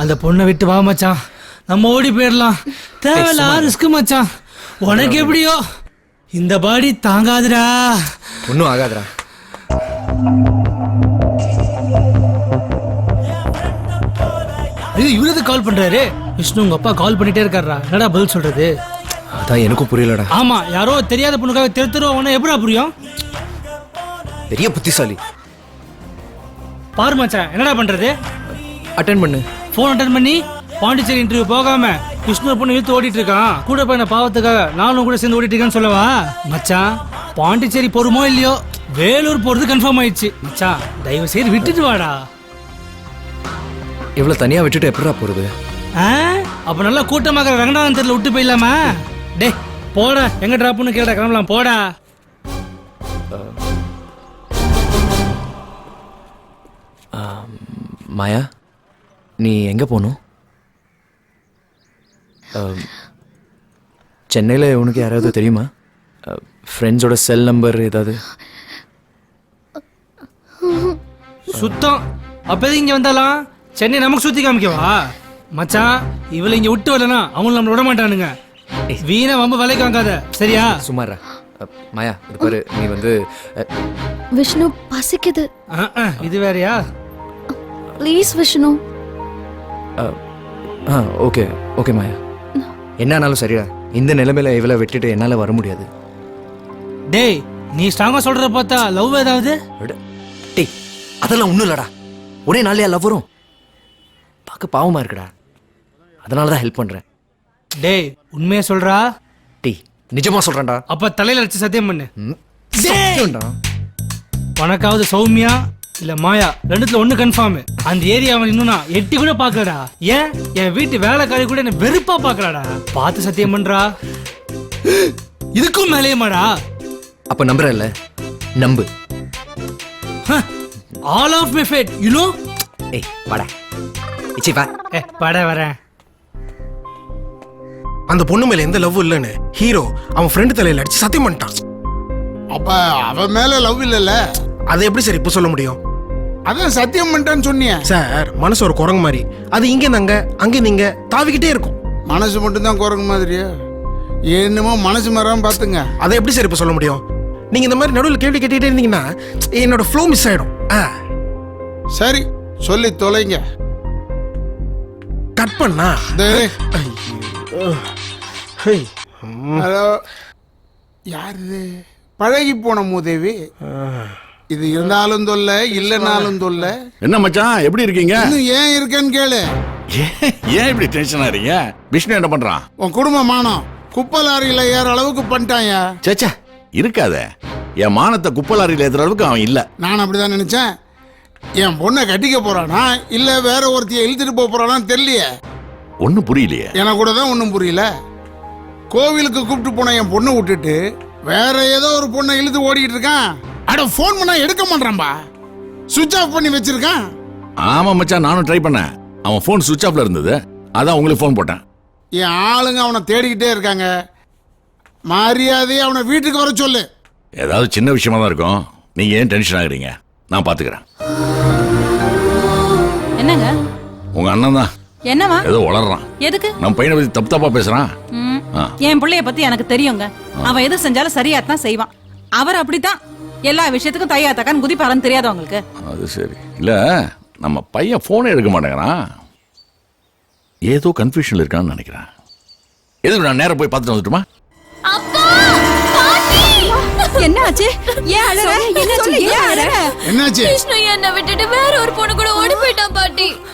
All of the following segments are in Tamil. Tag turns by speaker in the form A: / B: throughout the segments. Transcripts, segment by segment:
A: அந்த பொண்ணை விட்டு வா மச்சான். நம்ம ஓடி போயிடலாம். தேவையில்ல ரிஸ்க் மச்சான். உனக்கு எப்படியோ? இந்த பாடி தாங்காதுடா.
B: ஒன்றும் ஆகாதுடா.
A: ஐயோ இவரது கால் பண்றாரு? விஷ்ணு உங்க அப்பா கால் பண்ணிட்டே இருக்காருடா. என்னடா பதில் சொல்றது?
B: அதான் எனக்கும் புரியலடா.
A: ஆமா யாரோ தெரியாத பொண்ணுக்காக தெரு தெருவா உடனே எப்படா புரியும்?
B: பெரிய புத்திசாலி.
A: பாரு மச்சான். என்னடா பண்றது?
B: அட்டன் பண்ணு.
A: ஃபோன் அட்டன் பண்ணி பாண்டிச்சேரி இன்டர்வியூ போகாம விஷ்ணு பொண்ணு இழுத்து ஓடிட்டு இருக்கான் கூட போய் பாவத்துக்காக நானும் கூட சேர்ந்து ஓடிட்டு இருக்கேன்னு சொல்லவா? மச்சான் பாண்டிச்சேரி போறோமோ இல்லையோ? வேலூர் போறது கன்ஃபார்ம் ஆயிடுச்சு. மச்சான் தயவு செய்து விட்டுட்டு வாடா.
B: இவ்வளோ தனியாக விட்டுட்டு எப்படிடா போகிறது
A: ஆ? அப்ப நல்லா கூட்டமாக ரங்கநாதன் தெருல விட்டு போயிடலாமா? டே போடா. எங்க டிராப்னு கேட்டா கிளம்பலாம். போடா.
B: மாயா? நீ எங்கே போகணும்? சென்னையில் உனக்கு யாராவது தெரியுமா? ஃப்ரெண்ட்ஸோட செல் நம்பர் ஏதாவது?
A: சுத்தம். அப்போது இங்க வந்தாலாம் சென்னை நமக்கு சுத்தி காமிக்கவா? மச்சான் இவளை இங்க விட்டு வரலனா அவங்களும் நம்மள விட மாட்டானுங்க. வீணா வம்ப விலைக்கு வாங்காத. சரியா?
B: சுமாரா மாயா இது பாரு நீ வந்து
C: விஷ்ணு பசிக்குது.
A: இது வேறயா?
C: ப்ளீஸ் விஷ்ணு.
B: ஆ ஓகே ஓகே மாயா. என்னானாலும் சரிடா. இந்த நிலைமையில இவளை விட்டுட்டு என்னால் வர முடியாது.
A: டேய் நீ ஸ்ட்ராங்கா சொல்றத பார்த்தா லவ் ஏதாவது.
B: டேய் அதெல்லாம் ஒன்றும் இல்லடா. ஒரே நாளையா லவ் வரும்? பார்க்க பாவமாக இருக்குடா. அதனால தான் ஹெல்ப் பண்ணுறேன்
A: டேய் உண்மையை சொல்றா?
B: டேய் நிஜமா சொல்கிறேன்டா
A: அப்ப தலையில வச்சு சத்தியம் பண்ணு. உனக்காவது சௌமியா இல்ல மாயா ரெண்டுத்துல ஒண்ணு கன்ஃபார்ம் அந்த ஏரியாவை இன்னும் நான் எட்டி கூட பாக்கலடா ஏன்? என் வீட்டு வேலைக்காரி கூட என்ன வெறுப்பா பாக்கலாடா பார்த்து சத்தியம் பண்றா. இதுக்கும் மேலேயுமாடா
B: அப்போ நம்புறேன்ல நம்பு.
A: All of my fate you know
B: ஏய் வாடா. இச்சி வா.
A: ஏ பட வரேன்.
D: அந்த பொண்ணு மேல எந்த லவ் இல்லைன்னு ஹீரோ அவன் ஃப்ரெண்டு தலையில அடிச்சு சத்தியம் பண்ணிட்டான்.
E: அப்ப அவ மேல லவ் இல்லைல்ல?
D: அதை எப்படி சார் இப்போ சொல்ல முடியும்?
E: அதான் சத்தியம் பண்ணிட்டேன்னு சொன்னியே.
D: சார் மனசு ஒரு குரங்கு மாதிரி. அது இங்கே அங்க அங்கே நீங்க தாவிக்கிட்டே இருக்கும்.
E: மனசு மட்டும்தான் குரங்கு மாதிரியா. என்னமோ மனசு மரம் பார்த்துங்க.
D: அதை எப்படி சார் இப்போ சொல்ல முடியும்? நீங்க இந்த மாதிரி நடுவில் கேள்வி கேட்டுக்கிட்டே இருந்தீங்கன்னா என்னோட ஃப்ளோ மிஸ் ஆயிடும். ஆ.
E: சரி சொல்லி தொலைங்க.
D: கட் பண்ணா?
E: டேய்,
D: ஹை.
E: ஹலோ. யார் இது? பழகி போன மூதேவி. இது இருந்தாலும் தொல்ல இல்லைனாலும் தொல்ல.
F: என்ன மச்சான் எப்படி இருக்கீங்க?
E: இன்னும் ஏன் இருக்கேன்னு கேளு.
F: ஏன் இப்படி டென்ஷன் ஆறீங்க விஷ்ணு என்ன பண்றான்?
E: உன் குடும்ப மானம் குப்பை லாரியில ஏற அளவுக்கு பண்ணிட்டாயா
F: சேச்சா இருக்காத. என் மானத்தை குப்பலாரியில் ஏத்துற அளவுக்கு அவன் இல்ல.
E: நான் அப்படிதான் நினைச்சேன். என் பொண்ணை கட்டிக்க போறானா இல்ல வேற ஒருத்திய இழுத்துட்டு போக போறானான்னு தெரியலையே.
F: ஒன்னும் புரியலையே.
E: எனக்கு கூட தான் ஒன்றும் புரியல. கோவிலுக்கு கூப்பிட்டு போன என் பொண்ணை விட்டுட்டு வேற ஏதோ ஒரு பொண்ணை இழுத்து ஓடிக்கிட்டு இருக்கான். அட ஃபோன் பண்ணா எடுக்க மாட்டான்பா சுவிட்ச் ஆஃப் பண்ணி வச்சிருக்கான்.
F: ஆமா மச்சான் நானும் ட்ரை பண்ணேன். அவன் ஃபோன் சுவிட்ச் ஆஃப்ல இருந்தது. அதான் உங்களுக்கு ஃபோன் போட்டேன்.
E: என் ஆளுங்க அவனை தேடிக்கிட்டே இருக்காங்க. மரியாதையை அவனை வீட்டுக்கு வர சொல்லு.
F: ஏதாவது சின்ன விஷயமா தான் இருக்கும். நீங்க ஏன் டென்ஷன் ஆகுறீங்க? நான் பாத்துக்கிறேன்.
G: என்னங்க?
F: உங்க அண்ணன் தான்.
G: என்னவா?
F: ஏதோ வளர்றான்
G: எதுக்கு?
F: நம்ம பையனை பத்தி தப்பு தப்பா பேசுறான்.
G: என் பிள்ளைய பத்தி எனக்கு தெரியுங்க. அவன் எது செஞ்சாலும் சரியா தான் செய்வான். அவர் அப்படித்தான் எல்லா விஷயத்துக்கும் தையா தக்கான்னு குதிப்பாருன்னு தெரியாத உங்களுக்கு?
F: அது சரி. இல்ல நம்ம பையன் போனே எடுக்க மாட்டேங்கிறான். ஏதோ கன்ஃபியூஷன்ல இருக்கான்னு நினைக்கிறேன். எதுக்கு நான் நேரா போய் பார்த்துட்டு வந்துட்டுமா?
G: என்ன ஆச்சு ஏன் அழற? சொல்லு, ஏன் அழற?
E: என்னாச்சு?
C: விஷ்ணு என்னை விட்டுட்டு வேற ஒரு பொண்ணு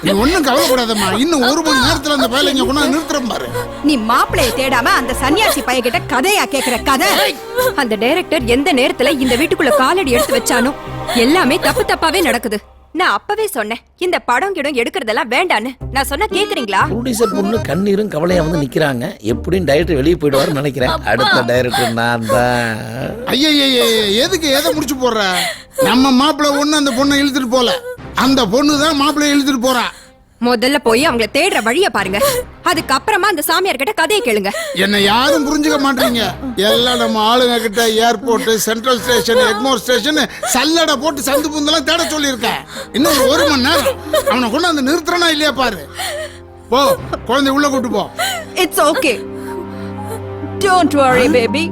E: நீ ஒன்றும் கவலைப்படாதம்மா. இன்னும் ஒரு மணி நேரத்துல அந்த வேலை இங்க கொண்டாந்து நிறுத்துறேன் பாரு.
H: நீ மாப்பிளைய தேடாம அந்த சன்னியாசி பையகிட்ட கதையா கேக்குற கதை. அந்த டைரக்டர் எந்த நேரத்துல இந்த வீட்டுக்குள்ள காலடி எடுத்து வச்சானோ எல்லாமே தப்பு தப்பாவே நடக்குது. நான் அப்பவே சொன்னேன் இந்த படம் கிடம் எடுக்கிறதெல்லாம் வேண்டான்னு. நான் சொன்னா கேக்குறீங்களா?
I: ப்ரொடியூசர் பொண்ணு கண்ணீரும் கவலையா வந்து நிக்கிறாங்க. எப்படியும் டைரக்டர் வெளியே போயிடுவாருன்னு நினைக்கிறேன். அடுத்த டைரக்டர் நான் தான்.
E: ஐயய்ய எதுக்கு எதை முடிச்சு போடுற? நம்ம மாப்பிள்ளை ஒண்ணு அந்த பொண்ணை இழுத்துட்டு போல. அந்த பொண்ணு தான் மாப்பிள்ளைய இழுத்துட்டு போறா.
H: முதல்ல போய் அவங்கள தேடுற வழிய பாருங்க. அதுக்கப்புறமா அந்த சாமியார் கிட்ட கதையை கேளுங்க.
E: என்னை யாரும் புரிஞ்சுக்க மாட்டீங்க. எல்லாம் நம்ம ஆளுங்க கிட்ட airport central station Egmore station சல்லடை போட்டு சந்து புந்தெல்லாம் தேட சொல்லியிருக்கேன். இன்னும் ஒரு மணி நேரம். அவனை கொண்டு வந்து நிறுத்துறனா இல்லையா பாரு. போ குழந்தை உள்ள கூட்டு போ.
H: It's okay don't worry baby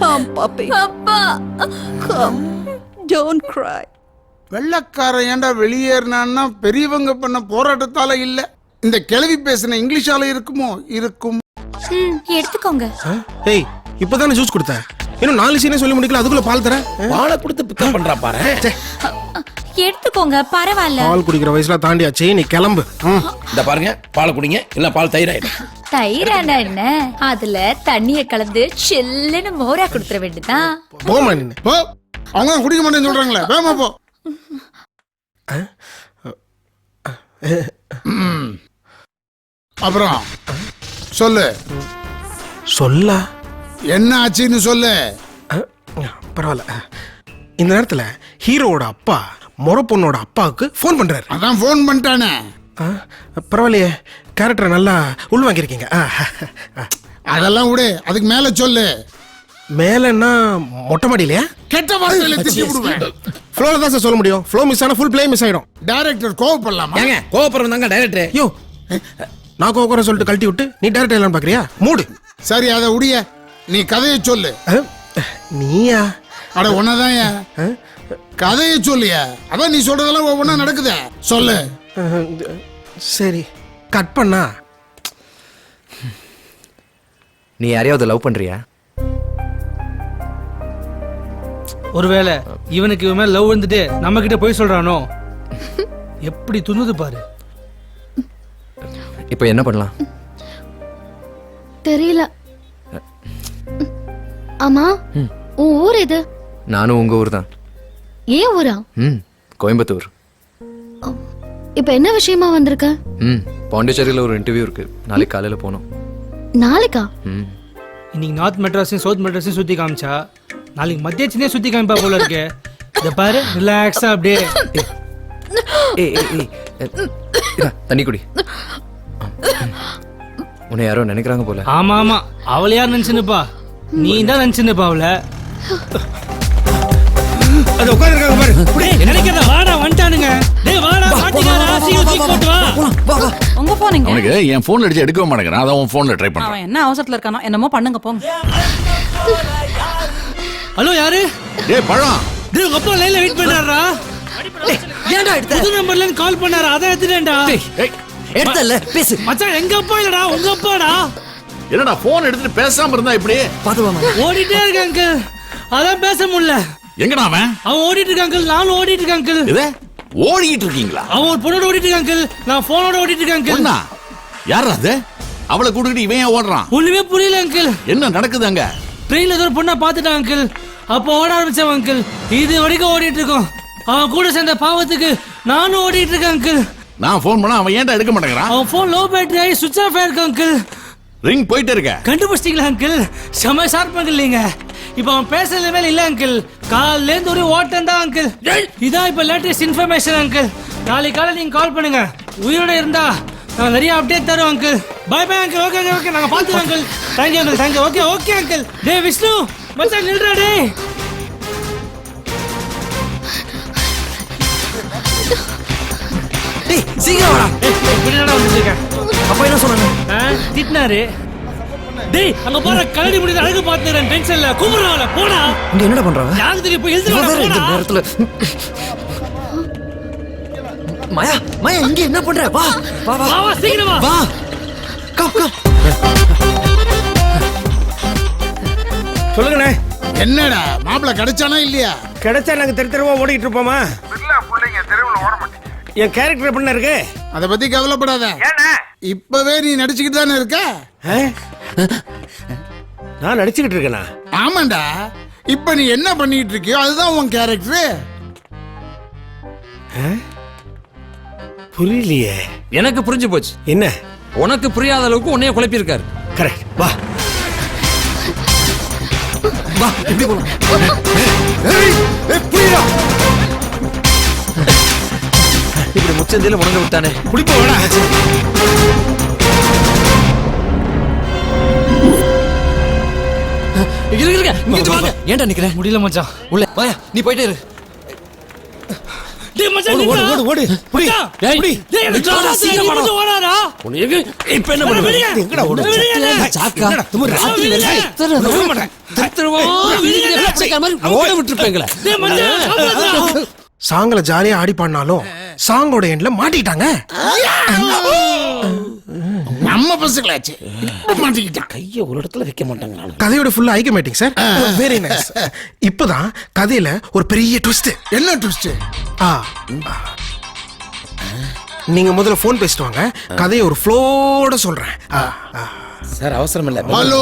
H: come puppy
C: அப்பா.
H: Come don't cry.
E: வெள்ளக்காரன் ஏன்டா வெளியேறினான்னா பெரியவங்க பண்ண போராட்டத்தால இல்ல. இந்த கிழவி பேசின இங்கிலீஷால இருக்குமோ? இருக்கும்.
C: ம், எடுத்துக்கோங்க.
D: ஏய் இப்பதானே ஜூஸ் கொடுத்தேன். இன்னும் நாலு சீனே சொல்லி முடிக்கல அதுக்குள்ள பால் தரேன்.
I: பாலை கொடுத்து பிக்கப் பண்றா பாரு.
C: எடுத்துக்கோங்க பரவாயில்ல.
D: பால் குடிக்கிற வயசுல தாண்டியாச்சு நீ கிளம்பு.
I: இந்த பாருங்க பாலை குடிங்க இல்ல பால் தயிராயிடும்.
C: தயிரானா என்ன? அதுல தண்ணிய கலந்து சில்லுன்னு மோரா கொடுத்துற வேண்டியதான்
D: போமா நின்னு
E: போ. அவங்க குடிக்க மாட்டேன்னு சொல்றாங்களே. வேமா போ. அப்புறம் சொல்லு.
D: சொல்ல?
E: என்ன ஆச்சுன்னு சொல்லு.
D: பரவாயில்ல. இந்த நேரத்துல ஹீரோவோட அப்பா முறை பொண்ணோட அப்பாவுக்கு ஃபோன் பண்றாரு.
E: அதான் ஃபோன் பண்ணிட்டானே.
D: பரவாயில்லையே. கேரக்டரை நல்லா உள் வாங்கியிருக்கீங்க ஆ, ஆ.
E: அதெல்லாம் விடு. அதுக்கு மேல சொல்லு.
D: மேலன்னா மொட்டை மாடியிலையா?
E: கெட்ட வார்த்தையில திட்டி விடுவேன்.
D: ஃப்ளோல தான் சார் சொல்ல முடியும். ஃப்ளோ மிஸ் ஆனா ஃபுல் ப்ளே மிஸ் ஆயிடும்.
E: டைரக்டர் கோவப்படலாமா?
I: ஏங்க கோபுரம் தாங்க டைரக்டர்
D: யோ நான் கோக்குற சொல்லிட்டு கழட்டி விட்டு நீ டேரக்ட் எல்லாம் பாக்குறியா மூடு.
E: சரி அதை உடைய. நீ கதையை சொல்லு.
D: ஆ, நீயா?
E: அட உன்னதான் கதையை சொல்லியா? அதான் நீ சொல்றதெல்லாம் ஒவ்வொன்றா நடக்குதே. சொல்லு.
D: சரி கட் பண்ணா?
B: நீ யாரையாவது லவ் பண்றியா?
A: ஒருவேளை இவனுக்கு இவன் மேல லவ் வந்துட்டு நம்ம கிட்ட போய் சொல்றானோ? எப்படி துணுது பாரு.
B: இப்போ என்ன பண்ணலாம்?
C: தெரியல. ஆமா உன் ஊர் எது?
B: நானும் உங்க ஊர் தான்.
C: ஏன் ஊரா?
B: ம் கோயம்புத்தூர்.
C: இப்ப என்ன விஷயமா வந்திருக்க?
B: ம் பாண்டிச்சேரியில் ஒரு இன்டர்வியூ இருக்கு. நாளைக்கு காலையில் போகணும்.
C: நாளைக்கா?
B: ம்.
A: இன்னைக்கு நார்த் மெட்ராஸையும் சவுத் மெட்ராஸையும் சுத்தி காமிச்சா நாளைக்கு மத்திய சென்னையை சுத்தி காமிப்பா போல இருக்கு. இத பாரு ரிலாக்ஸா அப்படியே.
B: ஏய் ஏய் தண்ணி குடி. உன்னை யாரோ நினைக்கிறாங்க போல.
A: ஆமா ஆமா. அவளை யார் நினைச்சுன்னுப்பா? நீ தான் நினைச்சுன்னுப்பா அவளை.
D: அது உட்காந்துருக்காங்க பாரு.
A: நினைக்கிறதா வாடா வந்துட்டானுங்க. டேய் வாடா மாட்டிக்காரா சீக்கிரம் தூக்கி போட்டு வா.
G: உங்க போனீங்க
F: அவனுக்கு என் ஃபோன் அடிச்சு எடுக்கவே மாட்டேங்கிறான். அதான் உன் ஃபோனில் ட்ரை பண்ணுறான்
G: அவன் என்ன அவசரத்துல இருக்கானோ என்னமோ பண்ணுங்க போங்க.
A: ஹலோ யாரு?
F: டேய் பழம்.
A: டேய் உங்க அப்பா லைன்ல வெயிட் பண்றாரா
B: ஏன்டா எடுத்த?
A: புது நம்பர்ல இருந்து கால் பண்ணாரு? அதான் எடுத்துட்டேன்டா.
B: எடுத்தல பேசு.
A: மச்சான் எங்க அப்பா இல்லடா உங்க அப்பாடா.
F: என்னடா ஃபோன் எடுத்துட்டு பேசாம இருந்தா இப்படி?
B: பார்த்து வாமா
A: ஓடிட்டே இருக்க அங்கிள் அதான் பேச முடியல.
F: எங்கடா அவன்?
A: அவன் ஓடிட்டு இருக்க அங்கிள் நானும் ஓடிட்டு இருக்கேன் அங்கிள்
F: இது ஓடிக்கிட்டு இருக்கீங்களா?
A: அவன் ஒரு பொண்ணோட ஓடிட்டு இருக்க அங்கிள் நான் போனோட ஓடிட்டு இருக்கேன் அங்கிள்
F: பொண்ணா? யாரா அது? அவளை கூட்டிக்கிட்டு இவன் ஏன் ஓடுறான்?
A: ஒண்ணுமே புரியல அங்கிள்
F: என்ன நடக்குது அங்க?
A: ட்ரெயின்ல ஏதோ பொண்ணை பார்த்துட்டான் அங்கிள் அப்போ ஓட ஆரம்பிச்சவன் அங்கிள் இது வரைக்கும் ஓடிட்டு இருக்கோம். அவன் கூட சேர்ந்த பாவத்துக்கு நானும் ஓடிட்டு இருக்கேன் அங்கிள்
F: நான் ஃபோன் பண்ணா அவன் ஏன்டா எடுக்க மாட்டேங்கிறான்?
A: அவன் ஃபோன் லோ பேட்டரி ஆகி சுவிட்ச் ஆஃப் ஆயிருக்கு அங்கிள்
F: ரிங் போயிட்டே இருக்க.
A: கண்டுபிடிச்சிட்டீங்களா அங்கிள் செம ஷார்ப் நீங்க. இப்போ அவன் பேசுற வேலை இல்ல அங்கிள் காலையில இருந்து ஒரு ஓட்டம் தான் அங்கிள் இதான் இப்போ லேட்டஸ்ட் இன்ஃபர்மேஷன் அங்கிள் நாளைக்கு காலை நீங்க கால் பண்ணுங்க. உயிரோட இருந்தா நான் நிறைய அப்டேட் தரோம் uncle bye bye uncle okay okay நாங்க பாத்துறோம் uncle thank you uncle thank you okay okay uncle டேய் விஷ்ணு! மச்சான் நில்றா டேய்.
B: டேய் சீக்கிரம் வாடா.
A: இப்படி என்னடா வந்துட்டு இருக்க
B: அப்பா என்ன சொன்னாங்க?
A: திட்டினாரு. டேய் அங்க போற கரடி முடிந்த அழகு பாத்துறேன் டென்ஷன்ல கூப்பிடுறாங்கள போடா.
B: இங்க என்னடா பண்றாங்க
A: யாருக்கு தெரியும் போய்
B: வேற இந்த நேரத்துல மாயா மாயா இங்க என்ன பண்ற? வா வா, வா,
A: சீக்கிரம் வா.
B: வா. கம் கம்
D: சொல்லுங்கண்ணே.
E: என்னடா மாப்பிள்ள கிடைச்சானா இல்லையா?
D: கிடைச்சா நாங்க தெரு தெருவா ஓடிட்டு இருப்போமா? என் கேரக்டர் பண்ண இருக்கு?
E: அத பத்தி கவலைப்படாத. இப்பவே நீ நடிச்சுக்கிட்டு தானே இருக்க?
D: நான் நடிச்சுக்கிட்டு இருக்கேனா
E: ஆமாண்டா. இப்ப நீ என்ன பண்ணிட்டு இருக்கியோ அதுதான் உன் கேரக்டர்
D: புரியலையே.
I: எனக்கு புரிஞ்சு போச்சு.
D: என்ன?
I: உனக்கு புரியாத அளவுக்கு உன்னைய குழப்பியிருக்காரு.
D: கரெக்ட் வா.
B: வா இப்படி போலாம் இப்படி முச்சந்தில முடங்க விட்டானே இருங்க இங்கிட்டு வாங்க. ஏன்டா நிக்கிற?
A: முடியல மச்சான்.
B: உள்ள. வாயா நீ போயிட்டே இரு.
A: டேய் மச்சான்
D: ஓடு ஓடு. ஓடு ஓடு புடி புடி
A: டேய்
B: சீக்கிரம் வாடா.
I: இப்ப என்ன பண்ணுவ? எங்கடா ஓடுவ? சாக்கா? ராத்திரி வேலை பிச்சைக்கார மாதிரி ஓட விட்டுருப்பேங்களே.
D: சாங்ல ஜாலியா ஆடி பாடினாலும் சாங்கோட எண்ட்ல மாட்டிக்கிட்டாங்க
E: நம்ம பசங்களாச்சு மாட்டிக்கிட்டான்
I: கைய ஒரு இடத்துல வைக்க மாட்டாங்க
D: கதையோட ஃபுல்லா ஐக்க மாட்டீங்க சார் வெரி நைஸ் இப்பதான் கதையில ஒரு பெரிய ட்விஸ்ட்
E: என்ன ட்விஸ்ட்
D: ஆ. நீங்க முதல்ல ஃபோன் பேசிட்டு வாங்க. கதையை ஒரு ஃப்ளோட சொல்றேன்.
I: சார் அவசரம் இல்ல
E: ஹலோ?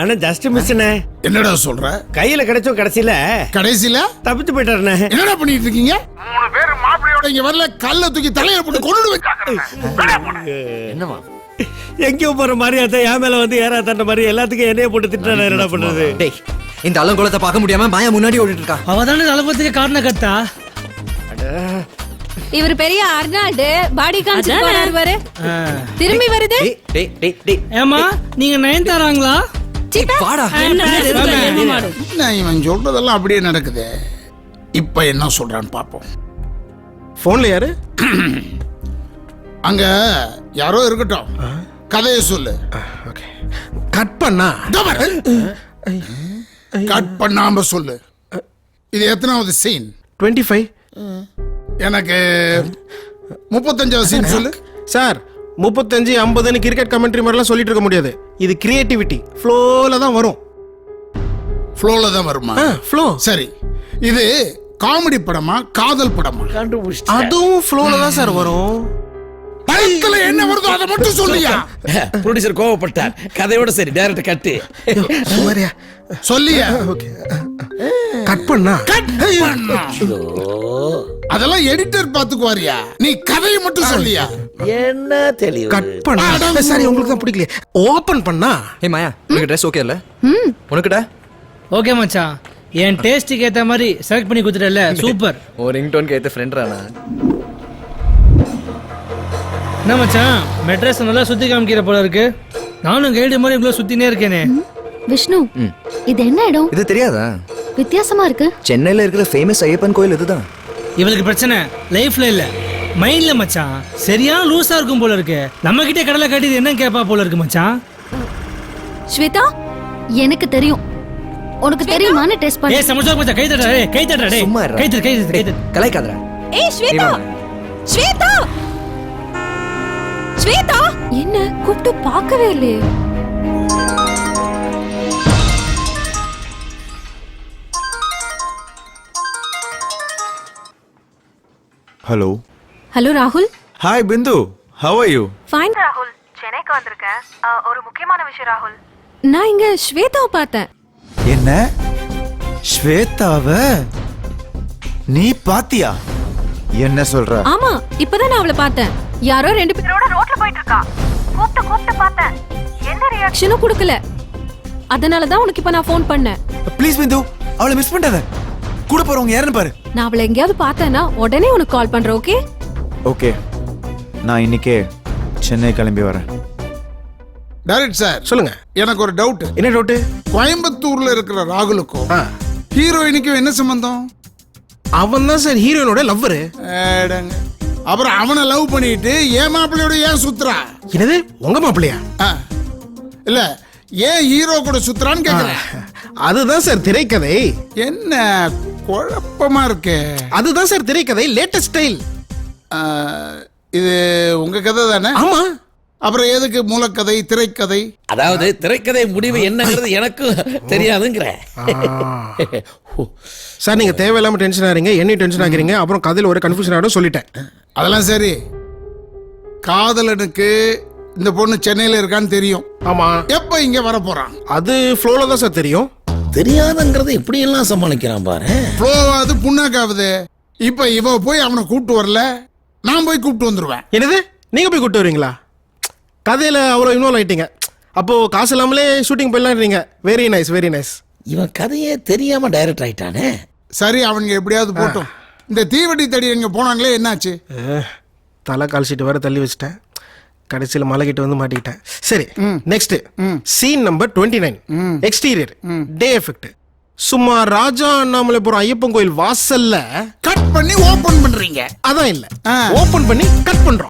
J: அண்ணா ஜஸ்ட் மிஸ்ண்ணே
E: என்னடா சொல்ற?
J: கையில கிடைச்சோம் கடைசியில
E: கடைசியில?
J: தப்பிச்சு போயிட்டாருண்ணே
E: என்னடா பண்ணிட்டு இருக்கீங்க? மூணு பேர் மாப்பிளையோட இங்க வரல கல்ல தூக்கி தலையில போட்டு கொண்டு வச்சாங்க
B: என்னமா
J: எங்கேயோ போற மாதிரியாத்த என் மேல வந்து ஏறா தண்ட மாதிரி எல்லாத்துக்கும் என்னைய போட்டு திட்டான என்னடா பண்றது?
B: டேய் இந்த அலங்கோலத்தை பார்க்க முடியாம மாயா முன்னாடி ஓடிட்டு இருக்கா?
A: அவ தானே தளபதிக்கு காரண கத்தா
H: இவர் பெரிய அர்னால்டு பாடி காமிச்சு போனாரு பாரு. திரும்பி வருது.
B: டேய் டேய் டேய் டேய்.
A: ஏமா நீங்க நயன் தராங்களா?
B: டேய், வாடா.
E: என்ன இவன் சொல்றதெல்லாம் அப்படியே நடக்குது. இப்ப என்ன சொல்றான்னு பாப்போம்
D: ஃபோன்ல யாரு?
E: அங்க யாரோ இருக்கட்டும். கதையை சொல்லு.
D: ஓகே கட் பண்ணா.
E: கட் பண்ணாம சொல்லு. இது எத்தனாவது சீன்
D: டுவெண்ட்டி ஃபைவ்
E: எனக்கு முப்பத்தஞ்சாவது சீன் சொல்லு
D: சார் முப்பத்தஞ்சு ஐம்பதுன்னு கிரிக்கெட் கமெண்ட்ரி மாதிரிலாம் சொல்லிட்டு இருக்க முடியாது. இது கிரியேட்டிவிட்டி ஃப்ளோல தான் வரும்.
E: ஃப்ளோல தான் வருமா?
D: ஃப்ளோ
E: சரி. இது காமெடி படமா காதல் படமா?
D: அதுவும் ஃப்ளோல தான் சார் வரும்.
E: படத்துல என்ன வருதோ அதை மட்டும் சொல்லியா?
I: ப்ரொடியூசர் கோவப்பட்டார். கதையோட சரி டைரக்ட் கட்டு
E: சொல்லியா?
D: ஓகே. கட் பண்ணா?
E: அதெல்லாம் எடிட்டர் பாத்துக்குவாரியா? நீ கதையை மட்டும் சொல்லியா?
I: என்ன தெளிவு?
D: கட் பண்ணா. சரி உங்களுக்கு தான் பிடிக்கலையே. ஓபன் பண்ணா?
B: ஏய் மாயா உனக்கு ட்ரெஸ் ஓகே இல்ல? உனக்குடா?
A: ஓகே மச்சான். என் டேஸ்ட்டுக்கு ஏத்த மாதிரி செலக்ட் பண்ணி கொடுத்துட்டல சூப்பர்
B: ஒரு ரிங்டோனுக்கு ஏத்த ஃப்ரெண்ட் ரானா?
A: என்ன மச்சான்? மெட்ரஸ் நல்லா சுத்தி காமிக்கிற போல இருக்கு. நானும் கைடு மாதிரி இவ்வளோ சுத்தினே இருக்கேனே.
K: விஷ்ணு இது என்ன இடம்?
B: இது தெரியாதா?
K: வித்தியாசமா இருக்கு.
B: சென்னையில இருக்கிற ஃபேமஸ் ஐயப்பன் கோயில் இதுதான்.
A: இவளுக்கு பிரச்சனை லைஃப்ல இல்ல. மைண்ட்ல மச்சான் சரியான லூசா இருக்கும் போல இருக்கு. நம்ம கிட்டே கடலை காட்டி இது என்ன கேப்பா போல இருக்கு மச்சான்.
K: ஸ்வேதா எனக்கு தெரியும். உனக்கு தெரியுமான்னு டெஸ்ட்
A: ஏ
K: பண்ண
A: சமச்சா மச்சான் கை தட்டா டேய் கை தட்டா டேய்.
B: சும்மா இருடா.
A: கை தட்டு கை தட்டு கை தட்டு.
B: கலாய்க்காதடா.
H: ஏய் ஸ்வேதா! ஸ்வேதா! ஸ்வேதா! என்ன? கூப்பிட்டு பார்க்கவே இல்லையே.
J: ஹலோ
H: ஹலோ ராகுல்
J: hi Bindu how are you
H: fine
L: ராகுல் சென்னைக்கு வந்திருக்கேன் அஹ், ஒரு முக்கியமான விஷயம் ராகுல்
H: நான் இங்க ஸ்வேதாவை பார்த்தேன்.
J: என்ன? ஸ்வேதாவ? நீ பாத்தியா? என்ன சொல்ற?
H: ஆமா இப்பதான் நான் அவளை பார்த்தேன். யாரோ ரெண்டு
L: இவரோட ரோட்ல போயிட்டு இருக்கா கூப்பிட்டு கூப்பிட்டு பார்த்தேன். எந்த ரியாக்ஷன்
H: ஆக்ஷனும் கொடுக்கல. அதனால தான் உனக்கு இப்ப நான் ஃபோன் பண்ணேன்.
J: ப்ளீஸ் பிந்து அவளை மிஸ் பண்ணிட்டாத கூட போறவங்க யாருன்னு பாரு.
H: நான் அவளை எங்கேயாவது பார்த்தேன்னா உடனே உனக்கு கால் பண்றேன் ஓகே
J: ஓகே நான் இன்னைக்கே சென்னை கிளம்பி வரேன்.
E: டைரக்ட் சார்
D: சொல்லுங்க.
E: எனக்கு ஒரு டவுட்
D: என்ன டவுட்டு
E: கோயம்புத்தூர்ல இருக்கிற ராகுலுக்கும் ஹீரோயினுக்கும் என்ன சம்பந்தம்?
D: அவன் தான் சார் ஹீரோயினோட லவ்வரு
E: ஏடங்க. அப்புறம் அவனை லவ் பண்ணிட்டு ஏன் மாப்பிள்ளையோட ஏன் சுத்துறா?
D: என்னது? உங்க மாப்பிள்ளையா?
E: ஆ. இல்ல ஏன் ஹீரோ கூட சுத்துறான்னு கேக்குறேன்.
D: அதுதான் சார் திரைக்கதை.
E: என்ன குழப்பமா இருக்கே.
D: அதுதான் சார் திரைக்கதை லேட்டஸ்ட் ஸ்டைல்
E: இது உங்க கதை தானே?
D: ஆமா.
E: அப்புறம் எதுக்கு மூலக்கதை திரைக்கதை?
I: அதாவது திரைக்கதை முடிவு என்னங்கிறது எனக்கும் தெரியாதுங்கிற.
D: சார் நீங்க தேவையில்லாம டென்ஷன் ஆறீங்க என்னையும் டென்ஷன் ஆகிறீங்க அப்புறம் கதையில ஒரு கன்ஃபியூஷன் ஆகிடும் சொல்லிட்டேன்.
E: அதெல்லாம் சரி. காதலனுக்கு இந்த பொண்ணு சென்னையில இருக்கான்னு தெரியும்.
D: ஆமா.
E: எப்ப இங்க வர போறான்
D: அது ஃப்ளோல தான் சார் தெரியும்.
I: தெரியாதங்கிறத இப்படி எல்லாம் சமாளிக்கிறான் பாரு?
E: ஃப்ளோவாது புண்ணாக்காவது. இப்ப இவ போய் அவனை கூப்பிட்டு வரல. நான் போய் கூப்பிட்டு வந்துருவேன்.
D: என்னது? நீங்க போய் கூட்டு வரீங்களா கதையில அவ்வளோ இன்வால்வ் ஆயிட்டீங்க. அப்போ காசு இல்லாமலே ஷூட்டிங் போயிடலான்றீங்க. வெரி நைஸ் வெரி நைஸ்
I: இவன் கதையே தெரியாம டைரக்ட் ஆயிட்டானே?
E: சரி அவனுங்க எப்படியாவது போட்டும். இந்த தீவெட்டி தடி எங்க போனாங்களே என்னாச்சு?
D: தலை கால் சீட்டு வேற தள்ளி வச்சிட்டேன். கடைசியில் மலை கிட்ட வந்து மாட்டிக்கிட்டேன். சரி next scene number twenty nine exterior day effect சும்மா ராஜா அண்ணாமலைபுரம் ஐயப்பன் கோயில் வாசல்ல
E: கட் பண்ணி ஓபன் பண்றீங்க.
D: அதான் இல்ல. ஓபன் பண்ணி கட் பண்றோம்.